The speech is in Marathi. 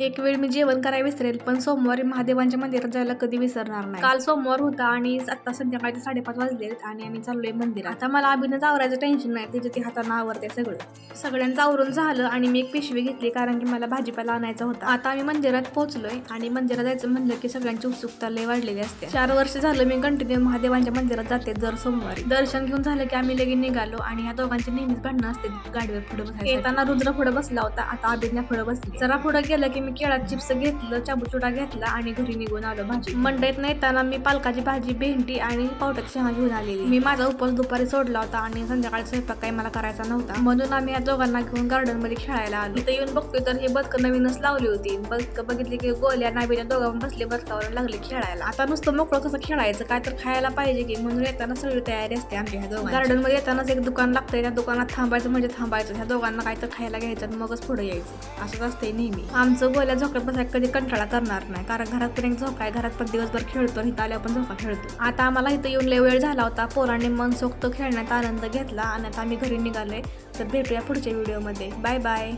एक वेळ मी जेवण करायला विसरेल पण सोमवारी महादेवांच्या मंदिरात जायला कधी विसरणार नाही. काल सोमवार होता आणि आता संध्याकाळचे साडेपाच वाजलेत आणि आम्ही चाललोय मंदिरात. आता मला अभिनय आवरायचं टेन्शन नाही तिथे ती हाताने आवरते सगळं. सगळ्यांचं आवरून झालं आणि मी एक पिशवी घेतली कारण की मला भाजीपाला आणायचा होता. आता आम्ही मंदिरात पोहोचलोय आणि मंदिरात जायचं म्हणलं की सगळ्यांची उत्सुकता लय वाढलेली असते. चार वर्ष झालं मी कंटिन्यू महादेवांच्या मंदिरात जाते दर सोमवारी. दर्शन घेऊन झालं की आम्ही लगेच निघालो आणि ह्या दोघांची नेहमीच भांडणं असते गाडीवर पुढे बसायला येताना रुद्र पुढे बसला होता आता अभिज्ञा पुढे बसली. जरा पुढे गेलं की मी केळात चिप्स घेतलं चाबुचुडा घेतला आणि घरी निघून आलो भाजी. मंडईत येताना मी पालकाची भाजी भेंडी आणि पावट्याची शेंगा घेऊन आलेली. मी माझा उपवास दुपारी सोडला होता आणि संध्याकाळी स्वयंपाक काही मला करायचा नव्हता. म्हणून आम्ही या दोघांना घेऊन गार्डनमध्ये खेळायला आलो. इथं येऊन बघतोय तर हे बदक नवीनच लावली होती. बदक बघितली की गोल्या नाबीच्या दोघांना बसले बदकावर लागले खेळायला. आता नुसतं मोकळं कसं खेळायचं? काय तर खायला पाहिजे की म्हणून येताना सगळी तयारी असते आमच्या ह्या दोघांची. गार्डनमध्ये येतानाच एक दुकान लागतंय. त्या दुकानात थांबायचं म्हणजे थांबायचं. ह्या दोघांना काय तर खायला घ्यायचं मगच पुढे यायचं. असंच असतंय नेहमी. आमचं गोल्या झोक्यात कधी कंटाळा करणार नाही. कारण घरात पण एक झोका आहे. घरात पण दिवसभर खेळतो इथं आल्यावर पण झोका खेळतो. आता आम्हाला इथं येऊन लय वेळ झाला होता. पोरांनी मनसोक्त खेळण्यात आनंद घेतला. आणि आता आम्ही घरी निघालोय. तर भेटूया पुढच्या व्हिडिओमध्ये बाय बाय